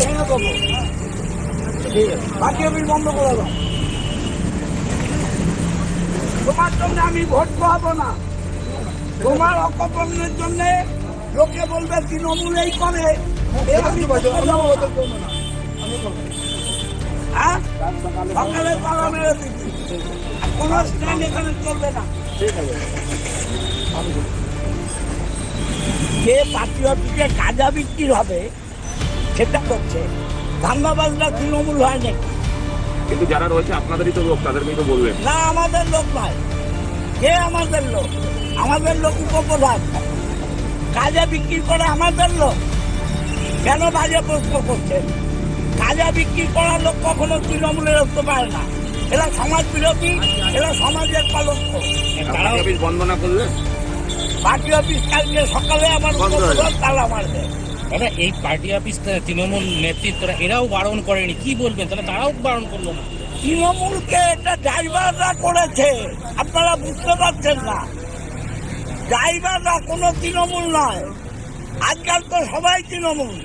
ভেঙে দেবো। বাকি অফিস বন্ধ করে দাও তোমার জন্য আমি ভোট পাবো না। তোমার অপকর্মের জন্য লোকে বলবে তৃণমূল এই করে। হ্যাঁ? সকালে তালা মেরে। আর কোনো স্ট্যান্ড এখানে চলবে না। যে পার্টি অফিসে কাজা বিক্রি হবে সেটা করছে। ধান্দাবাজরা তৃণমূল হয় নাকি? কিন্তু যারা রয়েছে আপনাদেরই তো লোক তাদেরকেই তো বলবেন। না আমাদের লোক নয় কে আমাদের লোক? আমাদের লোক উপপ্রধান। কাজে বিক্রি করে আমাদের লোক। কেন বাজে প্রশ্ন করছেন? কাজা বিক্রি করার লোক কখনো তৃণমূলের হতে পারে না। এরা সমাজ বিরোধী এরা সমাজের অফিস বন্ধ না করলে? পার্টি অফিস কালকে সকালে আমার তালা মারবে। দাদা এই পার্টি অফিস তৃণমূল নেতৃত্বরা এরাও বারণ করেনি কি বলবেন? তাহলে তারাও বারণ করল না তৃণমূলকে এটা ড্রাইভাররা করেছে আপনারা বুঝতে পারছেন না। ড্রাইভাররা কোনো তৃণমূল নয় আজকাল তো সবাই তৃণমূল।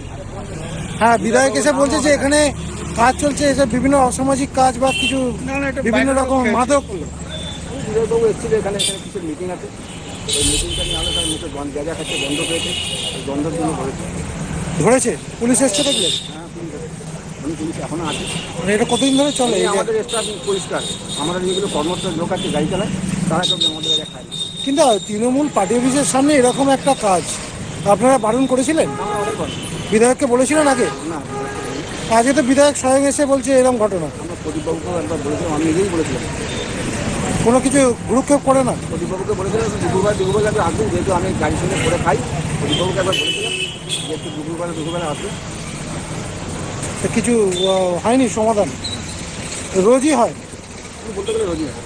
হ্যাঁ বিধায়ক এসে বলছে যে এখানে কাজ চলছে এসব বিভিন্ন অসামাজিক কাজ বা কিছু বিভিন্ন রকম মাদক বিজয়বাবু এসেছিল এখানে এখানে কিছু মিটিং আছে? ওই মিটিংটা নিয়ে তার মুখে খাচ্ছে পেয়েছে ওই জন্য ধরেছে। পুলিশ এসছে দেখলে হ্যাঁ পুলিশ আছে। উনি পুলিশ এখনও আছে। মানে এটা কতদিন ধরে চলে এই যে- আমাদের স্টাফ পরিষ্কার। আমাদের যেগুলো কর্মরত লোক আছে গাড়ি চালায় তারা সব আমাদের জায়গায় খায়। না। কিন্তু তৃণমূল পার্টি অফিসের সামনে এরকম একটা কাজ আপনারা বারণ করেছিলেন? আমরা অনেক করি বিধায়ককে বলেছিলেন আগে? না আজকে তো বিধায়ক স্বয়ং এসে বলছে এরকম ঘটনা। আমরা প্রদীপবাবুকেও একবার বলেছিলাম আমি নিজেই বলেছিলাম। কোনো কিছু গুরুক্ষেপ করে না। প্রদীপবাবুকে বলেছিলাম দুপুরবেলা দুপুরবেলা একবার আসবেন যেহেতু আমি সঙ্গে করে খাই প্রদীপবাবুকে একবার বলেছিলাম যে একটু দুপুরবেলা দুপুরবেলা আসবে। তো কিছু হয়নি সমাধান। রোজই হয়। বলতে গেলে রোজই হয়।